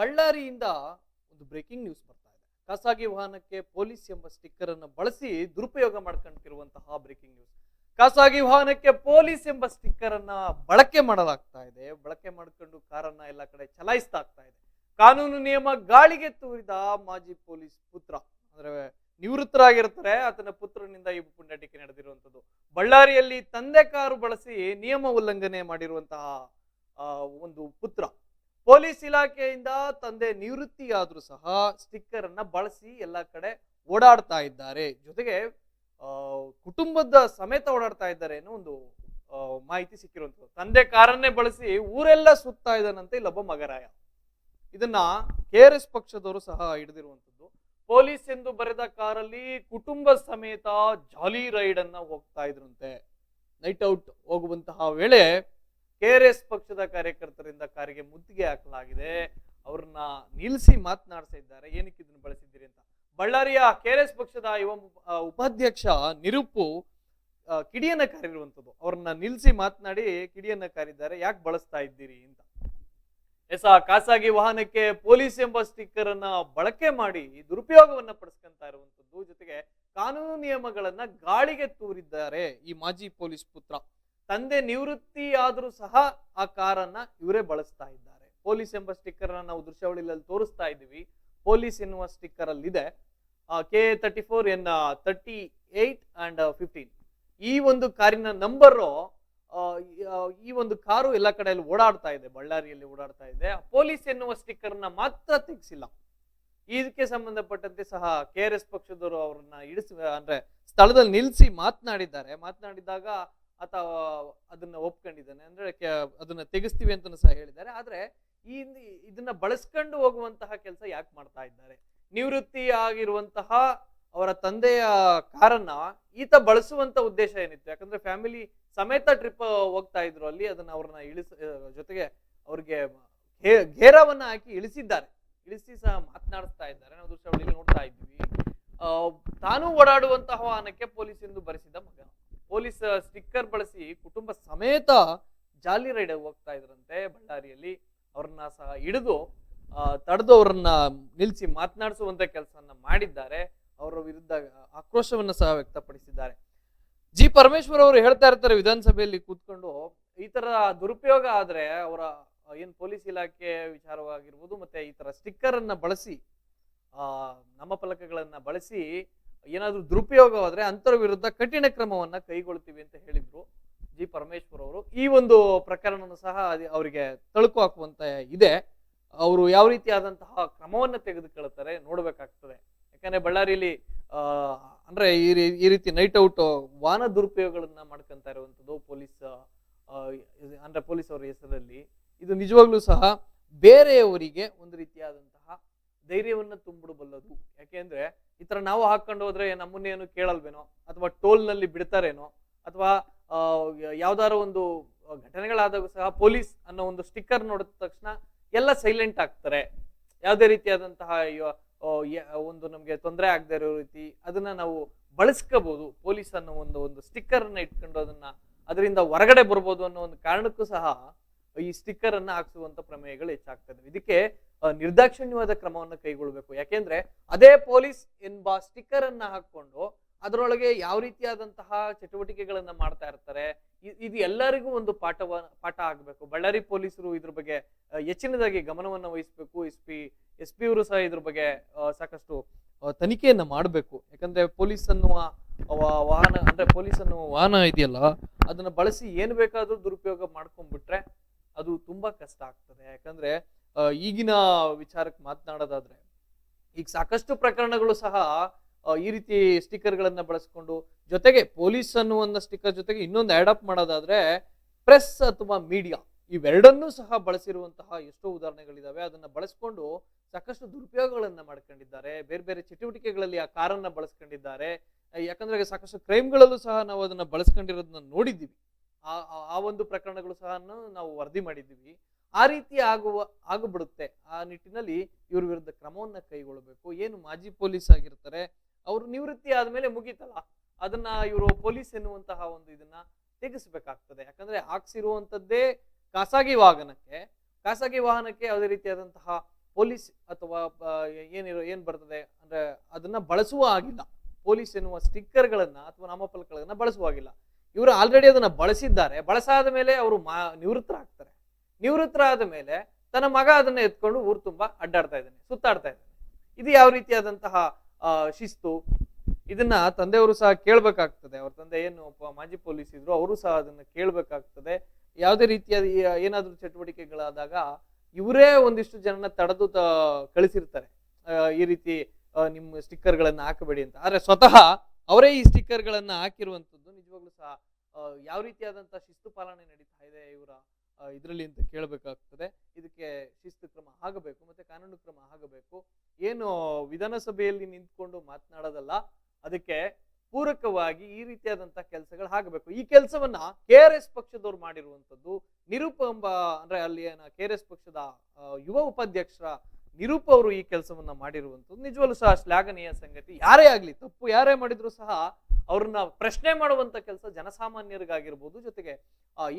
ಬಳ್ಳಾರಿಯಿಂದ ಒಂದು breaking news ಬರ್ತಾ ಇದೆ. ಖಾಸಗಿ ವಾಹನಕ್ಕೆ ಪೊಲೀಸ್ ಎಂಬ ಸ್ಟಿಕ್ಕರ್ ಅನ್ನು ಬಳಸಿ ದುರುಪಯೋಗ ಮಾಡ್ಕೊಂಡಿರುವಂತಹ ಬ್ರೇಕಿಂಗ್ ನ್ಯೂಸ್ ಖಾಸಗಿ ವಾಹನಕ್ಕೆ ಪೊಲೀಸ್ ಎಂಬ ಸ್ಟಿಕ್ಕರ್ ಅನ್ನ ಬಳಕೆ ಮಾಡಲಾಗ್ತಾ ಇದೆ. ಬಳಕೆ ಮಾಡ್ಕೊಂಡು ಕಾರನ್ನ ಎಲ್ಲ ಕಡೆ ಚಲಾಯಿಸ್ತಾ ಇದೆ. ಕಾನೂನು ನಿಯಮ ಗಾಳಿಗೆ ತೂರಿದ ಮಾಜಿ ಪೊಲೀಸ್ ಪುತ್ರ, ಅಂದ್ರೆ ನಿವೃತ್ತರಾಗಿರ್ತಾರೆ. ಆತನ ಪುತ್ರನಿಂದ ಈ ಪುಂಡಾಟಿಕೆ ನಡೆದಿರುವಂತದ್ದು ಬಳ್ಳಾರಿಯಲ್ಲಿ ತಂದೆ ಕಾರು ಬಳಸಿ ನಿಯಮ ಉಲ್ಲಂಘನೆ ಮಾಡಿರುವಂತಹ ಒಂದು ಪುತ್ರ. ಪೊಲೀಸ್ ಇಲಾಖೆಯಿಂದ ತಂದೆ ನಿವೃತ್ತಿಯಾದರೂ ಸಹ ಸ್ಟಿಕ್ಕರ್ ಅನ್ನ ಬಳಸಿ ಎಲ್ಲ ಕಡೆ ಓಡಾಡ್ತಾ ಇದ್ದಾರೆ. ಜೊತೆಗೆ ಕುಟುಂಬದ ಸಮೇತ ಓಡಾಡ್ತಾ ಇದ್ದಾರೆ ಅನ್ನೋ ಒಂದು ಮಾಹಿತಿ ಸಿಕ್ಕಿರುವಂತದ್ದು ತಂದೆ ಕಾರನ್ನೇ ಬಳಸಿ ಊರೆಲ್ಲ ಸುತ್ತಾ ಇದ್ದಾನಂತೆ ಇಲ್ಲೊಬ್ಬ ಮಗರಾಯ. ಇದನ್ನ ಕೆ ಆರ್ ಎಸ್ ಪಕ್ಷದವರು ಸಹ ಹಿಡಿದಿರುವಂತದ್ದು ಪೊಲೀಸ್ ಎಂದು ಬರೆದ ಕಾರಲ್ಲಿ ಕುಟುಂಬ ಸಮೇತ ಜಾಲಿ ರೈಡ್ ಅನ್ನ ಹೋಗ್ತಾ ಇದ್ರಂತೆ. ನೈಟ್ ಔಟ್ ಹೋಗುವಂತಹ ವೇಳೆ ಆರ್ ಎಸ್ ಪಕ್ಷದ ಕಾರ್ಯಕರ್ತರಿಂದ ಕಾರಿಗೆ ಮುತ್ತಿಗೆ ಹಾಕಲಾಗಿದೆ. ಅವ್ರನ್ನ ನಿಲ್ಲಿಸಿ ಮಾತನಾಡ್ತಾ ಇದ್ದಾರೆ. ಏನಕ್ಕೆ ಇದನ್ನು ಬಳಸಿದ್ದೀರಿ ಅಂತ. ಬಳ್ಳಾರಿಯ ಕೆ ಆರ್ ಎಸ್ ಪಕ್ಷದ ಯುವ ಉಪಾಧ್ಯಕ್ಷ ನಿರುಪು ಕಿಡಿಯನ್ನ ಕಾರಿರುವಂತದ್ದು ಅವ್ರನ್ನ ನಿಲ್ಲಿಸಿ ಮಾತನಾಡಿ ಕಿಡಿಯನ್ನ ಕಾರಿದ್ದಾರೆ. ಯಾಕೆ ಬಳಸ್ತಾ ಇದ್ದೀರಿ ಅಂತ. ಎಸ ಖಾಸಗಿ ವಾಹನಕ್ಕೆ ಪೊಲೀಸ್ ಎಂಬ ಸ್ಟಿಕ್ಕರ್ ಅನ್ನ ಬಳಕೆ ಮಾಡಿ ದುರುಪಯೋಗವನ್ನ ಪಡಿಸ್ಕೊಂತ ಇರುವಂತದ್ದು ಜೊತೆಗೆ ಕಾನೂನು ನಿಯಮಗಳನ್ನ ಗಾಳಿಗೆ ತೂರಿದ್ದಾರೆ ಈ ಮಾಜಿ ಪೊಲೀಸ್ ಪುತ್ರ. ತಂದೆ ನಿವೃತ್ತಿ ಆದ್ರೂ ಸಹ ಆ ಕಾರನ್ನ ಇವರೇ ಬಳಸ್ತಾ ಇದ್ದಾರೆ. ಪೊಲೀಸ್ ಎಂಬ ಸ್ಟಿಕ್ಕರ್ ನಾವು ದೃಶ್ಯಾವಳಿಯಲ್ಲಿ ತೋರಿಸ್ತಾ ಇದ್ದೀವಿ. ಪೊಲೀಸ್ ಎನ್ನುವ ಸ್ಟಿಕ್ಕರ್ ಅಲ್ಲಿ ಇದೆ K thirty four N thirty eight and fifteen ಈ ಒಂದು ಕಾರಿನ ನಂಬರು ಈ ಒಂದು ಕಾರು ಎಲ್ಲ ಕಡೆಯಲ್ಲಿ ಓಡಾಡ್ತಾ ಇದೆ. ಬಳ್ಳಾರಿಯಲ್ಲಿ ಓಡಾಡ್ತಾ ಇದೆ. ಪೊಲೀಸ್ ಎನ್ನುವ ಸ್ಟಿಕ್ಕರ್ನ ಮಾತ್ರ ತೆಗೆಸಿಲ್ಲ. ಇದಕ್ಕೆ ಸಂಬಂಧಪಟ್ಟಂತೆ ಸಹ ಕೆ ಆರ್ ಎಸ್ ಪಕ್ಷದವರು ಅವರನ್ನ ಇಡಿಸ್ ಅಂದ್ರೆ ಸ್ಥಳದಲ್ಲಿ ನಿಲ್ಲಿಸಿ ಮಾತನಾಡಿದ್ದಾರೆ. ಮಾತನಾಡಿದಾಗ ಆತ ಅದನ್ನ ಒಪ್ಕೊಂಡಿದ್ದಾನೆ. ಅಂದ್ರೆ ಅದನ್ನ ತೆಗೆಸ್ತೀವಿ ಅಂತ ಸಹ ಹೇಳಿದ್ದಾರೆ. ಆದ್ರೆ ಈ ಇದನ್ನ ಬಳಸ್ಕೊಂಡು ಹೋಗುವಂತಹ ಕೆಲಸ ಯಾಕೆ ಮಾಡ್ತಾ ಇದ್ದಾರೆ? ನಿವೃತ್ತಿ ಆಗಿರುವಂತಹ ಅವರ ತಂದೆಯ ಕಾರನ್ನ ಈತ ಬಳಸುವಂತ ಉದ್ದೇಶ ಏನಿತ್ತು? ಯಾಕಂದ್ರೆ ಫ್ಯಾಮಿಲಿ ಸಮೇತ ಟ್ರಿಪ್ ಹೋಗ್ತಾ ಇದ್ರು ಅಲ್ಲಿ, ಅದನ್ನ ಅವ್ರನ್ನ ಇಳಿಸ, ಜೊತೆಗೆ ಅವ್ರಿಗೆ ಘೇರವನ್ನ ಹಾಕಿ ಇಳಿಸಿದ್ದಾರೆ. ಇಳಿಸಿ ಸಹ ಮಾತನಾಡಿಸ್ತಾ ಇದ್ದಾರೆ. ನಾವು ದೃಶ್ಯಾವಳಿಯಲ್ಲಿ ನೋಡ್ತಾ ಇದ್ವಿ ತಾನು ಓಡಾಡುವಂತಹ ವಾಹನಕ್ಕೆ ಪೊಲೀಸ್ ಎಂದು ಬರೆಸಿದ ಮಗ. ಪೊಲೀಸ್ ಸ್ಟಿಕ್ಕರ್ ಬಳಸಿ ಕುಟುಂಬ ಸಮೇತ ಜಾಲಿ ರೈಡ್ ಹೋಗ್ತಾ ಇದ್ರಂತೆ ಬಳ್ಳಾರಿಯಲ್ಲಿ. ಅವ್ರನ್ನ ಸಹ ಹಿಡಿದು ತಡೆದು ಅವರನ್ನ ನಿಲ್ಲಿಸಿ ಮಾತನಾಡಿಸುವಂತ ಕೆಲಸವನ್ನ ಮಾಡಿದ್ದಾರೆ. ಅವರ ವಿರುದ್ಧ ಆಕ್ರೋಶವನ್ನ ಸಹ ವ್ಯಕ್ತಪಡಿಸಿದ್ದಾರೆ. ಜಿ. ಪರಮೇಶ್ವರ್ ಅವರು ಹೇಳ್ತಾ ಇರ್ತಾರೆ ವಿಧಾನಸಭೆಯಲ್ಲಿ ಕೂತ್ಕೊಂಡು, ಈ ತರ ದುರುಪಯೋಗ ಆದ್ರೆ ಅವರ ಏನ್ ಪೊಲೀಸ್ ಇಲಾಖೆ ವಿಚಾರವಾಗಿರ್ಬೋದು, ಮತ್ತೆ ಈ ತರ ಸ್ಟಿಕ್ಕರ್ ಅನ್ನ ಬಳಸಿ ನಾಮಫಲಕಗಳನ್ನ ಬಳಸಿ ಏನಾದ್ರೂ ದುರುಪಯೋಗವಾದರೆ ಅಂತರ ವಿರುದ್ಧ ಕಠಿಣ ಕ್ರಮವನ್ನ ಕೈಗೊಳ್ತೀವಿ ಅಂತ ಹೇಳಿದ್ರು ಜಿ ಪರಮೇಶ್ವರ್ ಅವರು. ಈ ಒಂದು ಪ್ರಕರಣವನ್ನು ಸಹ ಅವರಿಗೆ ತಳುಕು ಹಾಕುವಂತ ಇದೆ. ಅವರು ಯಾವ ರೀತಿಯಾದಂತಹ ಕ್ರಮವನ್ನ ತೆಗೆದುಕೊಳ್ತಾರೆ ನೋಡಬೇಕಾಗ್ತದೆ. ಯಾಕಂದ್ರೆ ಬಳ್ಳಾರಿಯಲ್ಲಿ ಅಂದರೆ ಈ ರೀತಿ ನೈಟ್ ಔಟ್ ವಾಹನ ದುರುಪಯೋಗಗಳನ್ನ ಮಾಡ್ಕೊಂತ ಇರುವಂತದ್ದು ಪೊಲೀಸ್ ಅಂದ್ರೆ ಪೊಲೀಸ್ ಅವರ ಹೆಸರಲ್ಲಿ. ಇದು ನಿಜವಾಗ್ಲೂ ಸಹ ಬೇರೆಯವರಿಗೆ ಒಂದು ರೀತಿಯಾದಂತಹ ಧೈರ್ಯವನ್ನ ತುಂಬಿಡಬಲ್ಲದು ಯಾಕೆಂದ್ರೆ ಈ ತರ ನಾವು ಹಾಕೊಂಡು ಹೋದ್ರೆ ನಮ್ಮನ್ನೇನು ಕೇಳಲ್ವೇನೋ? ಅಥವಾ ಟೋಲ್ನಲ್ಲಿ ಬಿಡ್ತಾರೇನೋ? ಅಥವಾ ಯಾವ್ದಾರು ಒಂದು ಘಟನೆಗಳಾದಾಗ ಸಹ ಪೊಲೀಸ್ ಅನ್ನೋ ಒಂದು ಸ್ಟಿಕ್ಕರ್ ನೋಡಿದ ತಕ್ಷಣ ಎಲ್ಲ ಸೈಲೆಂಟ್ ಆಗ್ತಾರೆ. ಯಾವುದೇ ರೀತಿಯಾದಂತಹ ಒಂದು ನಮಗೆ ತೊಂದರೆ ಆಗದೆ ಇರೋ ರೀತಿ ಅದನ್ನ ನಾವು ಬಳಸ್ಕೋಬಹುದು ಪೊಲೀಸ್ ಅನ್ನೋ ಒಂದು ಒಂದು ಸ್ಟಿಕ್ಕರ್ ಅನ್ನ ಇಟ್ಕೊಂಡು ಅದನ್ನ ಅದರಿಂದ ಹೊರಗಡೆ ಬರ್ಬೋದು ಅನ್ನೋ ಒಂದು ಕಾರಣಕ್ಕೂ ಸಹ ಈ ಸ್ಟಿಕ್ಕರ್ ಅನ್ನ ಹಾಕ್ಸುವಂತ ಪ್ರಮೇಯಗಳು ಹೆಚ್ಚಾಗ್ತದೆ ಇದಕ್ಕೆ ನಿರ್ದಾಕ್ಷಿಣ್ಯವಾದ ಕ್ರಮವನ್ನು ಕೈಗೊಳ್ಳಬೇಕು ಯಾಕೆಂದ್ರೆ ಅದೇ ಪೊಲೀಸ್ ಎಂಬ ಸ್ಟಿಕ್ಕರ್ ಅನ್ನ ಹಾಕೊಂಡು ಅದರೊಳಗೆ ಯಾವ ರೀತಿಯಾದಂತಹ ಚಟುವಟಿಕೆಗಳನ್ನ ಮಾಡ್ತಾ ಇರ್ತಾರೆ ಇದು ಎಲ್ಲರಿಗೂ ಒಂದು ಪಾಠವ, ಪಾಠ ಆಗಬೇಕು. ಬಳ್ಳಾರಿ ಪೊಲೀಸರು ಇದ್ರ ಬಗ್ಗೆ ಹೆಚ್ಚಿನದಾಗಿ ಗಮನವನ್ನು ವಹಿಸಬೇಕು. ಎಸ್ ಪಿ ಎಸ್ ಪಿ ಅವರು ಸಹ ಇದ್ರ ಬಗ್ಗೆ ಸಾಕಷ್ಟು ತನಿಖೆಯನ್ನು ಮಾಡಬೇಕು. ಯಾಕಂದ್ರೆ ಪೊಲೀಸ್ ಅನ್ನುವ ವಾಹನ, ಅಂದ್ರೆ ಪೊಲೀಸ್ ಅನ್ನುವ ವಾಹನ ಇದೆಯಲ್ಲ, ಅದನ್ನ ಬಳಸಿ ಏನು ಬೇಕಾದರೂ ದುರುಪಯೋಗ ಮಾಡ್ಕೊಂಡ್ಬಿಟ್ರೆ ಅದು ತುಂಬಾ ಕಷ್ಟ ಆಗ್ತದೆ. ಯಾಕಂದ್ರೆ ಈಗಿನ ವಿಚಾರಕ್ಕೆ ಮಾತನಾಡೋದಾದ್ರೆ, ಈಗ ಸಾಕಷ್ಟು ಪ್ರಕರಣಗಳು ಸಹ ಈ ರೀತಿ ಸ್ಟಿಕ್ಕರ್ಗಳನ್ನ ಬಳಸ್ಕೊಂಡು, ಜೊತೆಗೆ ಪೊಲೀಸ್ ಅನ್ನುವಂಥ ಸ್ಟಿಕ್ಕರ್ ಜೊತೆಗೆ ಇನ್ನೊಂದು ಅಡಾಪ್ಟ್ ಮಾಡೋದಾದ್ರೆ ಪ್ರೆಸ್ ಅಥವಾ ಮೀಡಿಯಾ ಇವೆರಡನ್ನೂ ಸಹ ಬಳಸಿರುವಂತಹ ಎಷ್ಟೋ ಉದಾಹರಣೆಗಳಿದಾವೆ. ಅದನ್ನ ಬಳಸ್ಕೊಂಡು ಸಾಕಷ್ಟು ದುರುಪಯೋಗಗಳನ್ನ ಮಾಡ್ಕೊಂಡಿದ್ದಾರೆ. ಬೇರೆ ಬೇರೆ ಚಟುವಟಿಕೆಗಳಲ್ಲಿ ಆ ಕಾರನ್ನ ಬಳಸ್ಕೊಂಡಿದ್ದಾರೆ. ಯಾಕಂದ್ರೆ ಸಾಕಷ್ಟು ಕ್ರೈಮ್ಗಳಲ್ಲೂ ಸಹ ನಾವು ಅದನ್ನ ಬಳಸ್ಕೊಂಡಿರೋದನ್ನ ನೋಡಿದ್ದೀವಿ. ಆ- ಆ ಒಂದು ಪ್ರಕರಣಗಳು ಸಹ ನಾವು ವರದಿ ಮಾಡಿದ್ದೀವಿ. ಆ ರೀತಿ ಆಗುವ, ಆಗಿಬಿಡುತ್ತೆ. ಆ ನಿಟ್ಟಿನಲ್ಲಿ ಇವ್ರ ವಿರುದ್ಧ ಕ್ರಮವನ್ನ ಕೈಗೊಳ್ಳಬೇಕು. ಏನು ಮಾಜಿ ಪೊಲೀಸ್ ಆಗಿರ್ತಾರೆ, ಅವರು ನಿವೃತ್ತಿ ಆದ್ಮೇಲೆ ಮುಗೀತಲ್ಲ, ಅದನ್ನ ಇವರು ಪೊಲೀಸ್ ಎನ್ನುವಂತಹ ಒಂದು ಇದನ್ನ ತೆಗೆಸಬೇಕಾಗ್ತದೆ. ಯಾಕಂದ್ರೆ ಹಾಕ್ಸಿರುವಂತದ್ದೇ ಖಾಸಗಿ ವಾಹನಕ್ಕೆ ಖಾಸಗಿ ವಾಹನಕ್ಕೆ ಯಾವುದೇ ರೀತಿಯಾದಂತಹ ಪೊಲೀಸ್ ಅಥವಾ ಏನಿರೋ, ಏನ್ ಬರ್ತದೆ, ಅಂದ್ರೆ ಅದನ್ನ ಬಳಸುವ ಆಗಿಲ್ಲ. ಪೊಲೀಸ್ ಎನ್ನುವ ಸ್ಟಿಕ್ಕರ್ಗಳನ್ನ ಅಥವಾ ನಾಮಫಲಕಗಳನ್ನ ಬಳಸುವ ಆಗಿಲ್ಲ. ಇವರು ಆಲ್ರೆಡಿ ಅದನ್ನ ಬಳಸಿದ್ದಾರೆ. ಬಳಸಾದ ಮೇಲೆ ಅವರು ಮಾ, ನಿವೃತ್ತರಾಗ್ತಾರೆ. ನಿವೃತ್ತರಾದ ಮೇಲೆ ತನ್ನ ಮಗ ಅದನ್ನ ಎತ್ಕೊಂಡು ಊರು ತುಂಬಾ ಅಡ್ಡಾಡ್ತಾ ಇದ್ದಾನೆ, ಸುತ್ತಾಡ್ತಾ ಇದ್ದಾನೆ. ಇದು ಯಾವ ರೀತಿಯಾದಂತಹ ಶಿಸ್ತು? ಇದನ್ನ ತಂದೆಯವರು ಸಹ ಕೇಳ್ಬೇಕಾಗ್ತದೆ. ಅವ್ರ ತಂದೆ ಏನು ಮಾಜಿ ಪೊಲೀಸ್ ಇದ್ರು, ಅವರು ಸಹ ಅದನ್ನ ಕೇಳ್ಬೇಕಾಗ್ತದೆ. ಯಾವುದೇ ರೀತಿಯ, ಏನಾದರೂ ಚಟುವಟಿಕೆಗಳಾದಾಗ ಇವರೇ ಒಂದಿಷ್ಟು ಜನನ ತಡೆದು ತ- ಕಳಿಸಿರ್ತಾರೆ. ಈ ರೀತಿ ನಿಮ್ಮ ಸ್ಟಿಕ್ಕರ್ ಗಳನ್ನ ಹಾಕಬೇಡಿ ಅಂತ. ಆದ್ರೆ ಸ್ವತಃ ಅವರೇ ಈ ಸ್ಟಿಕ್ಕರ್ ಗಳನ್ನ ಹಾಕಿರುವಂತದ್ದು ನಿಜವಾಗ್ಲೂ ಸಹ ಯಾವ ರೀತಿಯಾದಂತಹ ಶಿಸ್ತು ಪಾಲನೆ ನಡೀತಾ ಇದೆ ಇವರ ಇದರಲ್ಲಿ ಅಂತ ಕೇಳಬೇಕಾಗ್ತದೆ. ಇದಕ್ಕೆ ಶಿಸ್ತು ಕ್ರಮ ಆಗಬೇಕು, ಮತ್ತೆ ಕಾನೂನು ಕ್ರಮ ಆಗಬೇಕು. ಏನು ವಿಧಾನಸಭೆಯಲ್ಲಿ ನಿಂತ್ಕೊಂಡು ಮಾತನಾಡೋದಲ್ಲ, ಅದಕ್ಕೆ ಪೂರಕವಾಗಿ ಈ ರೀತಿಯಾದಂತಹ ಕೆಲಸಗಳು ಆಗಬೇಕು. ಈ ಕೆಲಸವನ್ನ ಕೆ ಆರ್ ಎಸ್ ಪಕ್ಷದವ್ರು ಮಾಡಿರುವಂತದ್ದು ನಿರೂಪ ಎಂಬ, ಅಂದ್ರೆ ಅಲ್ಲಿ ಏನ ಕೆ ಆರ್ ಎಸ್ ಪಕ್ಷದ ಯುವ ಉಪಾಧ್ಯಕ್ಷರ ನಿರೂಪ ಅವರು ಈ ಕೆಲಸವನ್ನ ಮಾಡಿರುವಂಥದ್ದು ನಿಜವಲ್ಲೂ ಸಹ ಶ್ಲಾಘನೀಯ ಸಂಗತಿ. ಯಾರೇ ಆಗಲಿ, ತಪ್ಪು ಯಾರೇ ಮಾಡಿದ್ರು ಸಹ ಅವ್ರನ್ನ ಪ್ರಶ್ನೆ ಮಾಡುವಂತ ಕೆಲಸ ಜನಸಾಮಾನ್ಯರಿಗಾಗಿರ್ಬೋದು. ಜೊತೆಗೆ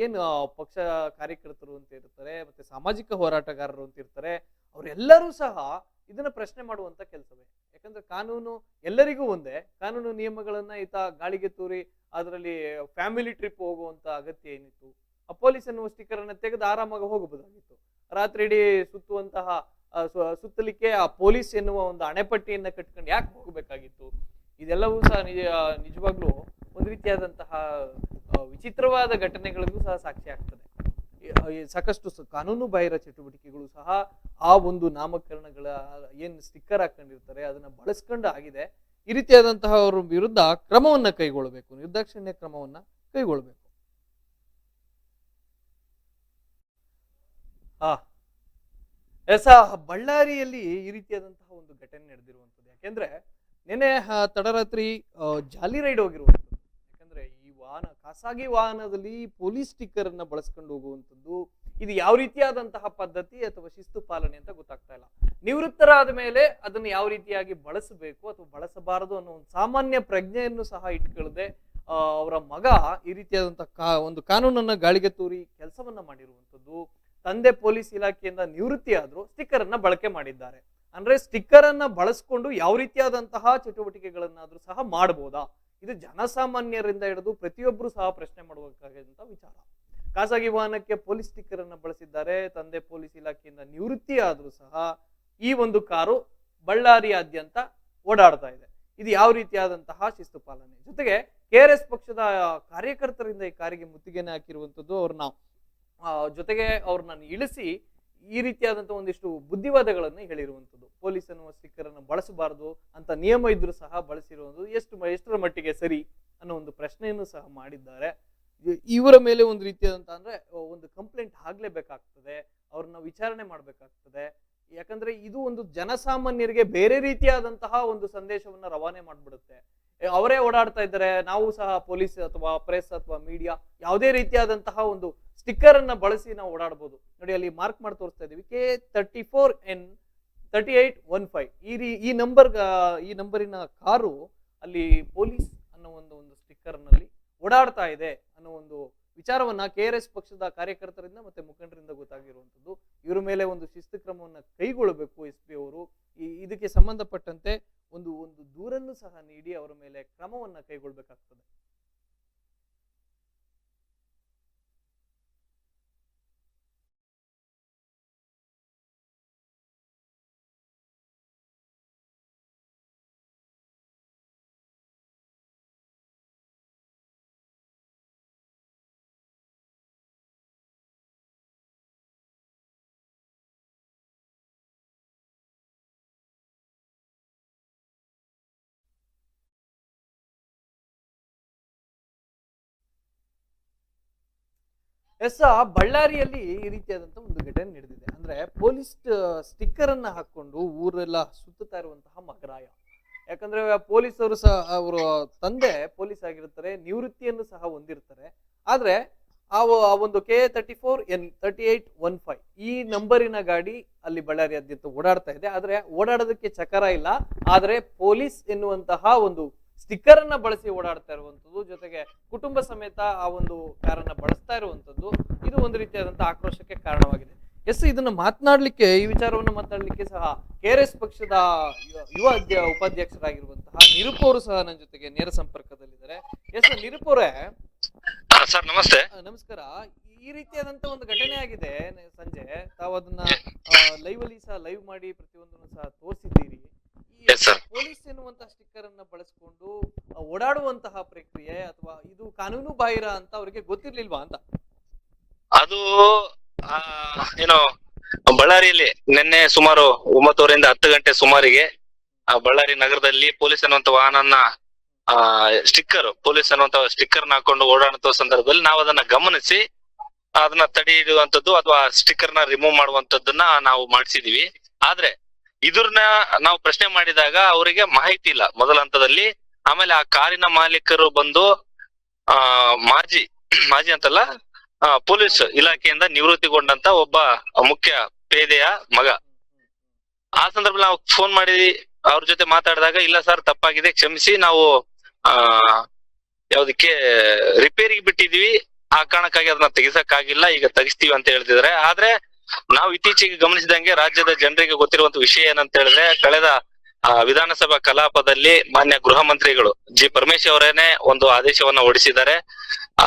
ಏನು ಪಕ್ಷ ಕಾರ್ಯಕರ್ತರು ಅಂತ ಇರ್ತಾರೆ, ಮತ್ತೆ ಸಾಮಾಜಿಕ ಹೋರಾಟಗಾರರು ಅಂತ ಇರ್ತಾರೆ, ಅವರೆಲ್ಲರೂ ಸಹ ಇದನ್ನ ಪ್ರಶ್ನೆ ಮಾಡುವಂತ ಕೆಲಸವೇ. ಯಾಕಂದ್ರೆ ಕಾನೂನು ಎಲ್ಲರಿಗೂ ಒಂದೇ. ಕಾನೂನು ನಿಯಮಗಳನ್ನ ಈತ ಗಾಳಿಗೆ ತೂರಿ ಅದರಲ್ಲಿ ಫ್ಯಾಮಿಲಿ ಟ್ರಿಪ್ ಹೋಗುವಂತ ಅಗತ್ಯ ಏನಿತ್ತು? ಆ ಪೊಲೀಸ್ ಎನ್ನುವ ಸ್ಟಿಕ್ಕರ್ ಅನ್ನ ತೆಗೆದು ಆರಾಮಾಗಿ ಹೋಗಬಹುದಾಗಿತ್ತು. ರಾತ್ರಿ ಇಡೀ ಸುತ್ತುವಂತಹ ಸುತ್ತಲಿಕ್ಕೆ ಆ ಪೊಲೀಸ್ ಎನ್ನುವ ಒಂದು ಅಣೆಪಟ್ಟಿಯನ್ನ ಕಟ್ಕೊಂಡು ಯಾಕೆ ಹೋಗಬೇಕಾಗಿತ್ತು? ಇದೆಲ್ಲವೂ ಸಹ ನಿಜ ನಿಜವಾಗ್ಲೂ ಒಂದು ರೀತಿಯಾದಂತಹ ವಿಚಿತ್ರವಾದ ಘಟನೆಗಳಿಗೂ ಸಹ ಸಾಕ್ಷಿ ಆಗ್ತದೆ. ಸಾಕಷ್ಟು ಕಾನೂನು ಬಾಹಿರ ಚಟುವಟಿಕೆಗಳು ಸಹ ಆ ಒಂದು ನಾಮಕರಣಗಳ, ಏನು ಸ್ಟಿಕ್ಕರ್ ಹಾಕೊಂಡಿರ್ತಾರೆ, ಅದನ್ನ ಬಳಸ್ಕೊಂಡು ಆಗಿದೆ. ಈ ರೀತಿಯಾದಂತಹ ಅವರ ವಿರುದ್ಧ ಕ್ರಮವನ್ನ ಕೈಗೊಳ್ಳಬೇಕು, ನಿರ್ದಾಕ್ಷಿಣ್ಯ ಕ್ರಮವನ್ನ ಕೈಗೊಳ್ಳಬೇಕು. ಆ ಎಸ ಬಳ್ಳಾರಿಯಲ್ಲಿ ಈ ರೀತಿಯಾದಂತಹ ಒಂದು ಘಟನೆ ನಡೆದಿರುವಂಥದ್ದು. ಯಾಕೆಂದ್ರೆ, ನಿನ್ನೆ ತಡರಾತ್ರಿ ಜಾಲಿ ರೈಡ್ ಹೋಗಿರುವಂಥದ್ದು. ಯಾಕಂದ್ರೆ, ಈ ವಾಹನ, ಖಾಸಗಿ ವಾಹನದಲ್ಲಿ ಪೊಲೀಸ್ ಸ್ಟಿಕ್ಕರ್ ಅನ್ನ ಬಳಸ್ಕೊಂಡು ಹೋಗುವಂಥದ್ದು. ಇದು ಯಾವ ರೀತಿಯಾದಂತಹ ಪದ್ಧತಿ ಅಥವಾ ಶಿಸ್ತು ಪಾಲನೆ ಅಂತ ಗೊತ್ತಾಗ್ತಾ ಇಲ್ಲ. ನಿವೃತ್ತರಾದ ಮೇಲೆ ಅದನ್ನು ಯಾವ ರೀತಿಯಾಗಿ ಬಳಸಬೇಕು ಅಥವಾ ಬಳಸಬಾರದು ಅನ್ನೋ ಒಂದು ಸಾಮಾನ್ಯ ಪ್ರಜ್ಞೆಯನ್ನು ಸಹ ಇಟ್ಕೊಳ್ಳದೆ ಅವರ ಮಗ ಈ ರೀತಿಯಾದಂತಹ ಕಾ, ಒಂದು ಕಾನೂನನ್ನ ಗಾಳಿಗೆ ತೂರಿ ಕೆಲಸವನ್ನ ಮಾಡಿರುವಂಥದ್ದು. ತಂದೆ ಪೊಲೀಸ್ ಇಲಾಖೆಯಿಂದ ನಿವೃತ್ತಿ ಆದರೂ ಸ್ಟಿಕ್ಕರ್ ಅನ್ನ ಬಳಕೆ ಮಾಡಿದ್ದಾರೆ. ಅಂದ್ರೆ ಸ್ಟಿಕ್ಕರ್ ಅನ್ನ ಬಳಸ್ಕೊಂಡು ಯಾವ ರೀತಿಯಾದಂತಹ ಚಟುವಟಿಕೆಗಳನ್ನಾದ್ರೂ ಸಹ ಮಾಡಬಹುದಾ ಇದು ಜನಸಾಮಾನ್ಯರಿಂದ ಹಿಡಿದು ಪ್ರತಿಯೊಬ್ಬರು ಸಹ ಪ್ರಶ್ನೆ ಮಾಡಬೇಕಾದಂತ ವಿಚಾರ. ಖಾಸಗಿ ವಾಹನಕ್ಕೆ ಪೊಲೀಸ್ ಸ್ಟಿಕ್ಕರ್ ಬಳಸಿದ್ದಾರೆ, ತಂದೆ ಪೊಲೀಸ್ ಇಲಾಖೆಯಿಂದ ನಿವೃತ್ತಿ ಆದ್ರೂ ಸಹ ಈ ಒಂದು ಕಾರು ಬಳ್ಳಾರಿಯಾದ್ಯಂತ ಓಡಾಡ್ತಾ ಇದೆ. ಇದು ಯಾವ ರೀತಿಯಾದಂತಹ ಶಿಸ್ತು ಪಾಲನೆ? ಜೊತೆಗೆ ಕೆ ಆರ್ ಎಸ್ ಪಕ್ಷದ ಕಾರ್ಯಕರ್ತರಿಂದ ಈ ಕಾರಿಗೆ ಮುತ್ತಿಗೆನೆ ಹಾಕಿರುವಂತದ್ದು ಅವ್ರನ್ನ ಜೊತೆಗೆ ಅವ್ರನ್ನ ಇಳಿಸಿ ಈ ರೀತಿಯಾದಂತಹ ಒಂದಿಷ್ಟು ಬುದ್ಧಿವಾದಗಳನ್ನು ಹೇಳಿರುವಂಥದ್ದು. ಪೊಲೀಸ್ ಅನ್ನುವ ಸ್ಟಿಕ್ಕರ್ ಬಳಸಬಾರದು ಅಂತ ನಿಯಮ ಇದ್ರೂ ಸಹ ಬಳಸಿರುವುದು ಎಷ್ಟು ಎಷ್ಟರ ಮಟ್ಟಿಗೆ ಸರಿ ಅನ್ನೋ ಒಂದು ಪ್ರಶ್ನೆಯನ್ನು ಸಹ ಮಾಡಿದ್ದಾರೆ. ಇವರ ಮೇಲೆ ಒಂದು ರೀತಿಯಾದಂತ ಅಂದ್ರೆ ಒಂದು ಕಂಪ್ಲೇಂಟ್ ಆಗ್ಲೇಬೇಕಾಗ್ತದೆ. ಅವ್ರನ್ನ ವಿಚಾರಣೆ ಮಾಡ್ಬೇಕಾಗ್ತದೆ. ಯಾಕಂದ್ರೆ ಇದು ಒಂದು ಜನಸಾಮಾನ್ಯರಿಗೆ ಬೇರೆ ರೀತಿಯಾದಂತಹ ಒಂದು ಸಂದೇಶವನ್ನ ರವಾನೆ ಮಾಡ್ಬಿಡುತ್ತೆ. ಅವರೇ ಓಡಾಡ್ತಾ ಇದ್ದಾರೆ. ನಾವು ಸಹ ಪೊಲೀಸ್ ಅಥವಾ ಪ್ರೆಸ್ ಅಥವಾ ಮೀಡಿಯಾ ಯಾವುದೇ ರೀತಿಯಾದಂತಹ ಒಂದು ಸ್ಟಿಕ್ಕರ್ ಅನ್ನ ಬಳಸಿ ನಾವು ಓಡಾಡಬಹುದು ನೋಡಿ, ಅಲ್ಲಿ ಮಾರ್ಕ್ ಮಾಡಿ ತೋರಿಸ್ತಾ ಇದೀವಿ K thirty four N thirty eight one five ಈ ರೀ, ಈ ನಂಬರ್ ಈ ನಂಬರಿನ ಕಾರು ಅಲ್ಲಿ ಪೊಲೀಸ್ ಅನ್ನೋ ಒಂದು ಒಂದು ಸ್ಟಿಕ್ಕರ್ನಲ್ಲಿ ಓಡಾಡ್ತಾ ಇದೆ ಅನ್ನೋ ಒಂದು ವಿಚಾರವನ್ನ ಕೆ ಆರ್ ಎಸ್ ಪಕ್ಷದ ಕಾರ್ಯಕರ್ತರಿಂದ ಮತ್ತೆ ಮುಖಂಡರಿಂದ ಗೊತ್ತಾಗಿರುವಂತದ್ದು ಇವರ ಮೇಲೆ ಒಂದು ಶಿಸ್ತು ಕ್ರಮವನ್ನ ಕೈಗೊಳ್ಳಬೇಕು ಎಸ್ ಪಿ ಅವರು. ಇದಕ್ಕೆ ಸಂಬಂಧಪಟ್ಟಂತೆ ಒಂದು ಒಂದು ದೂರನ್ನು ಸಹ ನೀಡಿ ಅವರ ಮೇಲೆ ಕ್ರಮವನ್ನು ಕೈಗೊಳ್ಬೇಕಾಗ್ತದೆ. ಎಸ್ ಬಳ್ಳಾರಿಯಲ್ಲಿ ಈ ರೀತಿಯಾದಂತ ಒಂದು ಘಟನೆ ನಡೆದಿದೆ. ಅಂದ್ರೆ ಪೊಲೀಸ್ ಸ್ಟಿಕ್ಕರ್ ಅನ್ನ ಹಾಕೊಂಡು ಊರೆಲ್ಲ ಸುತ್ತುತ್ತಾ ಇರುವಂತಹ ಮಗರಾಯ. ಯಾಕಂದ್ರೆ ಪೊಲೀಸರು ಸಹ, ಅವರು ತಂದೆ ಪೊಲೀಸ್ ಆಗಿರ್ತಾರೆ, ನಿವೃತ್ತಿಯನ್ನು ಸಹ ಹೊಂದಿರ್ತಾರೆ. ಆದ್ರೆ ಆ ಒಂದು K thirty four N thirty eight one five ಈ ನಂಬರಿನ ಗಾಡಿ ಅಲ್ಲಿ ಬಳ್ಳಾರಿಯಾದ್ಯಂತ ಓಡಾಡ್ತಾ ಇದೆ. ಆದ್ರೆ ಓಡಾಡೋದಕ್ಕೆ ಚಕರ ಇಲ್ಲ. ಆದ್ರೆ ಪೊಲೀಸ್ ಎನ್ನುವಂತಹ ಒಂದು ಸ್ಟಿಕ್ಕರ್ ಅನ್ನ ಬಳಸಿ ಓಡಾಡ್ತಾ ಇರುವಂತದ್ದು ಜೊತೆಗೆ ಕುಟುಂಬ ಸಮೇತ ಆ ಒಂದು ಕಾರನ್ನ ಬಳಸ್ತಾ ಇರುವಂತದ್ದು ಇದು ಒಂದು ರೀತಿಯಾದಂತಹ ಆಕ್ರೋಶಕ್ಕೆ ಕಾರಣವಾಗಿದೆ. ಎಸ್ ಇದನ್ನ ಮಾತನಾಡ್ಲಿಕ್ಕೆ ಈ ವಿಚಾರವನ್ನು ಮಾತಾಡ್ಲಿಕ್ಕೆ ಸಹ ಕೆ ಆರ್ ಎಸ್ ಪಕ್ಷದ ಯುವ- ಅಧ್ಯ ಉಪಾಧ್ಯಕ್ಷರಾಗಿರುವಂತಹ ನಿರುಪ್ ಅವರು ಸಹ ನನ್ನ ಜೊತೆಗೆ ನೇರ ಸಂಪರ್ಕದಲ್ಲಿದ್ದಾರೆ. ಎಸ್ ನಿರುಪ್ ಅವರೇ? ಸರ್ ನಮಸ್ತೆ. ನಮಸ್ಕಾರ. ಈ ರೀತಿಯಾದಂತ ಒಂದು ಘಟನೆ ಆಗಿದೆ ಸಂಜೆ. ತಾವು ಅದನ್ನ ಲೈವ್ ಅಲ್ಲಿ ಸಹ ಲೈವ್ ಮಾಡಿ ಪ್ರತಿಯೊಂದನ್ನು ಸಹ ತೋರಿಸಿದ್ದೀರಿ. ಪೊಲೀಸ್ ಎನ್ನುವಂತಹ ಸ್ಟಿಕ್ಕರ್ ಅನ್ನ ಬಳಸಿಕೊಂಡು ಓಡಾಡುವಂತಹ ಪ್ರಕ್ರಿಯೆ ಅಥವಾ ಇದು ಕಾನೂನು ಬಾಹಿರ ಅಂತ ಅವರಿಗೆ ಗೊತ್ತಿರ್ಲಿಲ್ವಾ ಅಂತ? ಅದು ಆ, ಏನು ಬಳ್ಳಾರಿಯಲ್ಲಿ ನಿನ್ನೆ ಸುಮಾರು ಒಂಬತ್ತುವರೆಯಿಂದ ಹತ್ತು ಗಂಟೆ ಸುಮಾರಿಗೆ ಆ, ಬಳ್ಳಾರಿ ನಗರದಲ್ಲಿ ಪೊಲೀಸ್ ಅನ್ನುವಂತ ವಾಹನನ ಆ ಸ್ಟಿಕ್ಕರ್ ಪೊಲೀಸ್ ಅನ್ನುವಂತ ಸ್ಟಿಕ್ಕರ್ನ ಹಾಕೊಂಡು ಓಡಾಡುವಂತ ಸಂದರ್ಭದಲ್ಲಿ ನಾವು ಅದನ್ನ ಗಮನಿಸಿ ಅದನ್ನ ತಡೆ ಹಿಡಿಯುವಂತದ್ದು ಅಥವಾ ಸ್ಟಿಕ್ಕರ್ನ ರಿಮೂವ್ ಮಾಡುವಂತದ್ದನ್ನ ನಾವು ಮಾಡಿಸಿದೀವಿ. ಆದ್ರೆ ಇದ್ರನ್ನ ನಾವು ಪ್ರಶ್ನೆ ಮಾಡಿದಾಗ ಅವರಿಗೆ ಮಾಹಿತಿ ಇಲ್ಲ. ಮೊದಲ ಹಂತದಲ್ಲಿ ಆಮೇಲೆ ಆ ಕಾರಿನ ಮಾಲೀಕರು ಬಂದು, ಆ, ಮಾಜಿ ಮಾಜಿ ಅಂತಲ್ಲ ಪೊಲೀಸ್ ಇಲಾಖೆಯಿಂದ ನಿವೃತ್ತಿಗೊಂಡಂತ ಒಬ್ಬ ಮುಖ್ಯ ಪೇದೆಯ ಮಗ. ಆ ಸಂದರ್ಭದಲ್ಲಿ ನಾವು ಫೋನ್ ಮಾಡಿ ಅವ್ರ ಜೊತೆ ಮಾತಾಡಿದಾಗ, ಇಲ್ಲ ಸರ್, ತಪ್ಪಾಗಿದೆ, ಕ್ಷಮಿಸಿ, ನಾವು, ಆ, ಯಾವ್ದಕ್ಕೆ ರಿಪೇರಿಗೆ ಬಿಟ್ಟಿದೀವಿ ಆ ಕಾರಣಕ್ಕಾಗಿ ಅದನ್ನ ತೆಗಿಸಕ್ಕಾಗಿಲ್ಲ, ಈಗ ತೆಗಿಸ್ತೀವಿ ಅಂತ ಹೇಳ್ತಿದಾರೆ ಆದ್ರೆ ನಾವು ಇತ್ತೀಚೆಗೆ ಗಮನಿಸಿದಂಗೆ ರಾಜ್ಯದ ಜನರಿಗೆ ಗೊತ್ತಿರುವಂತ ವಿಷಯ ಏನಂತ ಹೇಳಿದ್ರೆ ಕಳೆದ ವಿಧಾನಸಭಾ ಕಲಾಪದಲ್ಲಿ ಮಾನ್ಯ ಗೃಹ ಮಂತ್ರಿಗಳು ಜಿ ಪರಮೇಶ್ ಅವರೇನೆ ಒಂದು ಆದೇಶವನ್ನ ಹೊಡಿಸಿದ್ದಾರೆ ಆ,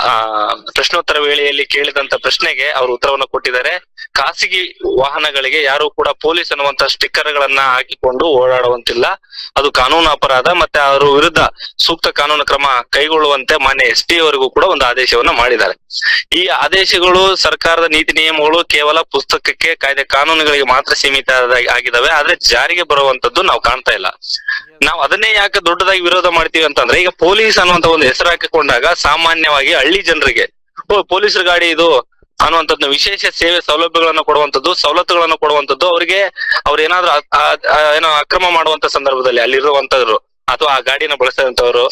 ಪ್ರಶ್ನೋತ್ತರ ವೇಳೆಯಲ್ಲಿ ಕೇಳಿದಂತ ಪ್ರಶ್ನೆಗೆ ಅವರು ಉತ್ತರವನ್ನು ಕೊಟ್ಟಿದ್ದಾರೆ. ಖಾಸಗಿ ವಾಹನಗಳಿಗೆ ಯಾರು ಕೂಡ ಪೊಲೀಸ್ ಅನ್ನುವಂತ ಸ್ಟಿಕ್ಕರ್ ಗಳನ್ನ ಹಾಕಿಕೊಂಡು ಓಡಾಡುವಂತಿಲ್ಲ. ಅದು ಕಾನೂನು ಅಪರಾಧ ಮತ್ತೆ ಅವರ ವಿರುದ್ಧ ಸೂಕ್ತ ಕಾನೂನು ಕ್ರಮ ಕೈಗೊಳ್ಳುವಂತೆ ಮಾನ್ಯ ಎಸ್ ಪಿ ಅವರಿಗೂ ಕೂಡ ಒಂದು ಆದೇಶವನ್ನ ಮಾಡಿದ್ದಾರೆ. ಈ ಆದೇಶಗಳು ಸರ್ಕಾರದ ನೀತಿ ನಿಯಮಗಳು ಕೇವಲ ಪುಸ್ತಕಕ್ಕೆ ಕಾಯ್ದೆ ಕಾನೂನುಗಳಿಗೆ ಮಾತ್ರ ಸೀಮಿತ ಆಗಿದಾವೆ ಆದ್ರೆ ಜಾರಿಗೆ ಬರುವಂತದ್ದು ನಾವು ಕಾಣ್ತಾ ಇಲ್ಲ. ನಾವು ಅದನ್ನೇ ಯಾಕೆ ದೊಡ್ಡದಾಗಿ ವಿರೋಧ ಮಾಡ್ತೀವಿ ಅಂತಂದ್ರೆ ಈಗ ಪೊಲೀಸ್ ಅನ್ನುವಂತ ಒಂದು ಹೆಸರು ಹಾಕಿಕೊಂಡಾಗ ಸಾಮಾನ್ಯವಾಗಿ ಹಳ್ಳಿ ಜನರಿಗೆ, ಓ, ಪೊಲೀಸರ ಗಾಡಿ ಇದು ಅನ್ನುವಂಥದ್ದು ವಿಶೇಷ ಸೇವೆ ಸೌಲಭ್ಯಗಳನ್ನು ಕೊಡುವಂಥದ್ದು, ಸವಲತ್ತುಗಳನ್ನು ಕೊಡುವಂಥದ್ದು, ಅವರಿಗೆ ಅವ್ರು ಏನಾದ್ರು ಏನೋ ಅಕ್ರಮ ಮಾಡುವಂತ ಸಂದರ್ಭದಲ್ಲಿ ಅಲ್ಲಿರುವಂತದ್ರು ಅಥವಾ ಆ ಗಾಡಿನ ಬಳಸಿದಂತವ್ರು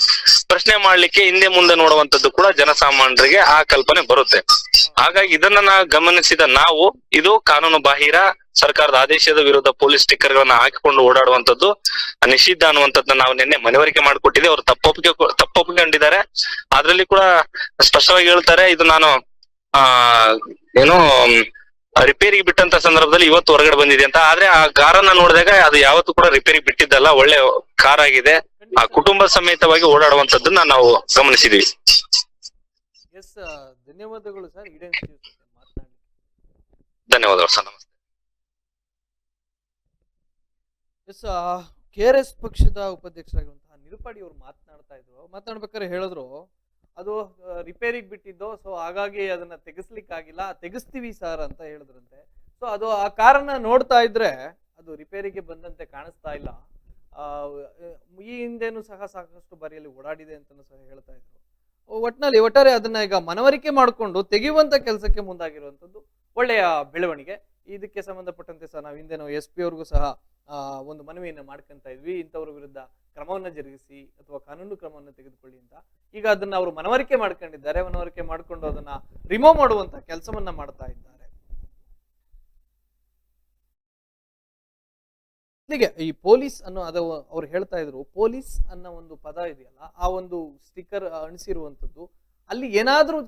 ಪ್ರಶ್ನೆ ಮಾಡ್ಲಿಕ್ಕೆ ಹಿಂದೆ ಮುಂದೆ ನೋಡುವಂತದ್ದು ಕೂಡ ಜನಸಾಮಾನ್ಯರಿಗೆ ಆ ಕಲ್ಪನೆ ಬರುತ್ತೆ. ಹಾಗಾಗಿ ಇದನ್ನ ನಾ ಗಮನಿಸಿದ ನಾವು, ಇದು ಕಾನೂನು ಬಾಹಿರ ಸರ್ಕಾರದ ಆದೇಶದ ವಿರುದ್ಧ ಪೊಲೀಸ್ ಸ್ಟಿಕ್ಕರ್ ಗಳನ್ನ ಹಾಕಿಕೊಂಡು ಓಡಾಡುವಂತದ್ದು ನಿಷಿದ್ಧ ಅನ್ನುವಂಥದ್ದನ್ನ ನಾವು ನಿನ್ನೆ ಮನವರಿಕೆ ಮಾಡಿಕೊಟ್ಟಿದ್ದೆ. ಅವ್ರು ತಪ್ಪೊಪ್ಪಿಗೆ ತಪ್ಪೊಪ್ಪಿಕೊಂಡಿದ್ದಾರೆ ಅದ್ರಲ್ಲಿ ಕೂಡ ಸ್ಪಷ್ಟವಾಗಿ ಹೇಳ್ತಾರೆ, ಇದು ನಾನು ಆ ಏನು ರಿಪೇರಿಗೆ ಬಿಟ್ಟಂತ ಸಂದರ್ಭದಲ್ಲಿ ಇವತ್ತು ಹೊರಗಡೆ ಬಂದಿದೆ ಅಂತ. ಆದ್ರೆ ಆ ಕಾರನ್ನ ನೋಡಿದಾಗ ಅದು ಯಾವತ್ತೂ ಕೂಡ ರಿಪೇರಿಗೆ ಬಿಟ್ಟಿದ್ದಲ್ಲ ಒಳ್ಳೆ ಕಾರ್ ಆಗಿದೆ. ಆ ಕುಟುಂಬ ಸಮೇತವಾಗಿ ಓಡಾಡುವಂತದ್ದನ್ನ ನಾವು ಗಮನಿಸಿದೀವಿ. ಎಸ್ ಧನ್ಯವಾದಗಳು ಸರ್ ಈಡೇನ್ ಮಾತನಾಡಿ ಧನ್ಯವಾದಗಳು ಸರ್ ನಮಸ್ತೆ. ಎಸ್ ಕೆ ಆರ್ ಎಸ್ ಪಕ್ಷದ ಉಪಾಧ್ಯಕ್ಷರಾಗಿರುವಂತಹ ನಿರುಪಾಡಿ ಅವರು ಮಾತನಾಡ್ತಾ ಇದ್ರು. ಮಾತನಾಡ್ಬೇಕಾದ್ರೆ ಹೇಳಿದ್ರು ಅದು ರಿಪೇರಿಗೆ ಬಿಟ್ಟಿದ್ದು ಸೊ ಹಾಗಾಗಿ ಅದನ್ನ ತೆಗಿಸ್ಲಿಕ್ಕಾಗಿಲ್ಲ. ತೆಗಿಸ್ತೀವಿ ಸರ್ ಅಂತ ಹೇಳಿದ್ರಂತೆ. ಸೊ ಅದು ಆ ಕಾರನ್ನ ನೋಡ್ತಾ ಇದ್ರೆ ಅದು ರಿಪೇರಿಗೆ ಬಂದಂತೆ ಕಾಣಿಸ್ತಾ ಇಲ್ಲ. ಈ ಹಿಂದೆನೂ ಸಹ ಸಾಕಷ್ಟು ಬಾರಿಯಲ್ಲಿ ಓಡಾಡಿದೆ ಅಂತಲೂ ಸಹ ಹೇಳ್ತಾ ಇದ್ರು. ಒಟ್ಟಿನಲ್ಲಿ ಒಟ್ಟಾರೆ ಅದನ್ನ ಈಗ ಮನವರಿಕೆ ಮಾಡಿಕೊಂಡು ತೆಗೆಯುವಂತ ಕೆಲಸಕ್ಕೆ ಮುಂದಾಗಿರುವಂತದ್ದು ಒಳ್ಳೆಯ ಬೆಳವಣಿಗೆ. ಇದಕ್ಕೆ ಸಂಬಂಧಪಟ್ಟಂತೆ ಸಹ ನಾವು ಹಿಂದೆ ನಾವು ಎಸ್ ಪಿ ಅವ್ರಿಗೂ ಸಹ ಒಂದು ಮನವಿಯನ್ನು ಮಾಡ್ಕೊಂತ ಇದ್ವಿ. ಇಂಥವ್ರ ವಿರುದ್ಧ ಕ್ರಮವನ್ನ ಜರುಗಿಸಿ ಅಥವಾ ಕಾನೂನು ಕ್ರಮವನ್ನು ತೆಗೆದುಕೊಳ್ಳಿ ಅಂತ. ಈಗ ಅದನ್ನ ಅವರು ಮನವರಿಕೆ ಮಾಡ್ಕೊಂಡಿದ್ದಾರೆ, ಮನವರಿಕೆ ಮಾಡಿಕೊಂಡು ಅದನ್ನ ರಿಮೂವ್ ಮಾಡುವಂತ ಕೆಲಸವನ್ನ ಮಾಡ್ತಾ ಇದ್ದಾರೆ. ಹೀಗೆ ಈ ಪೊಲೀಸ್ ಅನ್ನೋ, ಅದು ಅವ್ರು ಹೇಳ್ತಾ ಇದ್ರು, ಪೊಲೀಸ್ ಅನ್ನೋ ಒಂದು ಪದ ಇದೆಯಲ್ಲ, ಆ ಒಂದು ಸ್ಟಿಕ್ಕರ್ ಅಣಿಸಿರುವಂತದ್ದು ಅಲ್ಲಿ ಏನಾದರೂ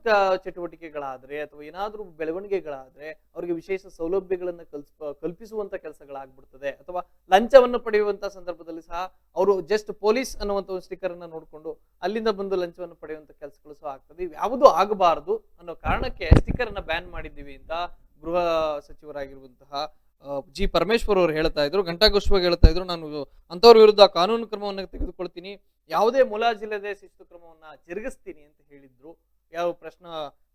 ಚಟುವಟಿಕೆಗಳಾದರೆ ಅಥವಾ ಏನಾದರೂ ಬೆಳವಣಿಗೆಗಳಾದರೆ ಅವರಿಗೆ ವಿಶೇಷ ಸೌಲಭ್ಯಗಳನ್ನು ಕಲ್ಸ್ ಕಲ್ಪಿಸುವಂಥ ಕೆಲಸಗಳಾಗ್ಬಿಡ್ತದೆ. ಅಥವಾ ಲಂಚವನ್ನು ಪಡೆಯುವಂತ ಸಂದರ್ಭದಲ್ಲಿ ಸಹ ಅವರು ಜಸ್ಟ್ ಪೊಲೀಸ್ ಅನ್ನುವಂಥ ಒಂದು ಸ್ಟಿಕ್ಕರ್ ಅನ್ನ ನೋಡ್ಕೊಂಡು ಅಲ್ಲಿಂದ ಬಂದು ಲಂಚವನ್ನು ಪಡೆಯುವಂತ ಕೆಲಸಗಳು ಸಹ ಆಗ್ತದೆ. ಇವ್ಯಾವುದೂ ಆಗಬಾರದು ಅನ್ನೋ ಕಾರಣಕ್ಕೆ ಸ್ಟಿಕ್ಕರ್ ಅನ್ನ ಬ್ಯಾನ್ ಮಾಡಿದ್ದೀವಿ ಅಂತ ಗೃಹ ಸಚಿವರಾಗಿರುವಂತಹ ಜಿ ಪರಮೇಶ್ವರ್ ಅವರು ಹೇಳ್ತಾ ಇದ್ರು. ಘಂಟಾಘೋಷವಾಗಿ ಹೇಳ್ತಾ ಇದ್ರು. ನಾನು ಅಂತವ್ರ ವಿರುದ್ಧ ಕಾನೂನು ಕ್ರಮವನ್ನು ತೆಗೆದುಕೊಳ್ತೀನಿ. ಯಾವುದೇ ಮುಲಾಜಿಲ್ಲದೆ ಶಿಸ್ತು ಕ್ರಮವನ್ನು ಜರುಗಿಸ್ತೀನಿ ಅಂತ ಹೇಳಿದ್ರು. ಯಾವ ಪ್ರಶ್ನ,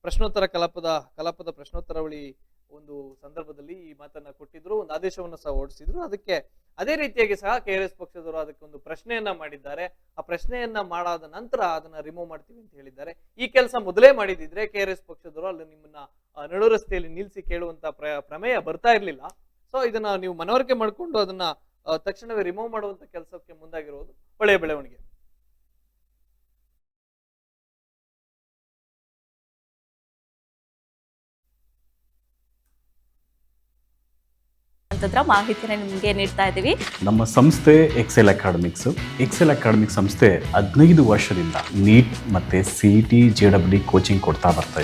ಪ್ರಶ್ನೋತ್ತರ ಕಲಾಪದ ಕಲಾಪದ ಪ್ರಶ್ನೋತ್ತರಾವಳಿ ಒಂದು ಸಂದರ್ಭದಲ್ಲಿ ಈ ಮಾತನ್ನ ಕೊಟ್ಟಿದ್ರು, ಒಂದು ಆದೇಶವನ್ನು ಸಹ ಓಡಿಸಿದ್ರು ಅದಕ್ಕೆ ಅದೇ ರೀತಿಯಾಗಿ ಸಹ ಕೆ ಆರ್ ಎಸ್ ಪಕ್ಷದವರು ಅದಕ್ಕೆ ಒಂದು ಪ್ರಶ್ನೆಯನ್ನ ಮಾಡಿದ್ದಾರೆ. ಆ ಪ್ರಶ್ನೆಯನ್ನ ಮಾಡಾದ ನಂತರ ಅದನ್ನ ರಿಮೂವ್ ಮಾಡ್ತೀವಿ ಅಂತ ಹೇಳಿದ್ದಾರೆ. ಈ ಕೆಲಸ ಮೊದಲೇ ಮಾಡಿದಿದ್ರೆ ಕೆ ಆರ್ ಎಸ್ ಪಕ್ಷದವರು ಅಲ್ಲಿ ನಿಮ್ಮನ್ನ ನಡು ರಸ್ತೆಯಲ್ಲಿ ನಿಲ್ಲಿಸಿ ಕೇಳುವಂತ ಪ್ರ- ಪ್ರಮೇಯ ಬರ್ತಾ ಇರಲಿಲ್ಲ. ಸೊ ಇದನ್ನ ನೀವು ಮನವರಿಕೆ ಮಾಡಿಕೊಂಡು ಅದನ್ನ ತಕ್ಷಣವೇ ರಿಮೂವ್ ಮಾಡುವಂತ ಕೆಲಸಕ್ಕೆ ಮುಂದಾಗಿರುವುದು ಒಳ್ಳೆಯ ಬೆಳವಣಿಗೆ. ಅಂತಂದ್ರೆ ಮಾಹಿತಿನ ನಿಮಗೆ ನೀಡ್ತಾ ಇದ್ದೀವಿ ನಮ್ಮ ಸಂಸ್ಥೆ ಎಕ್ಸೆಲ್ ಅಕಾಡೆಮಿಕ್ಸ್ ಎಕ್ಸೆಲ್ ಅಕಾಡೆಮಿಕ್ ಸಂಸ್ಥೆ ಹದಿನೈದು ವರ್ಷದಿಂದ ನೀಟ್ ಮತ್ತು C T J W coaching ಕೊಡ್ತಾ ಬರ್ತಾ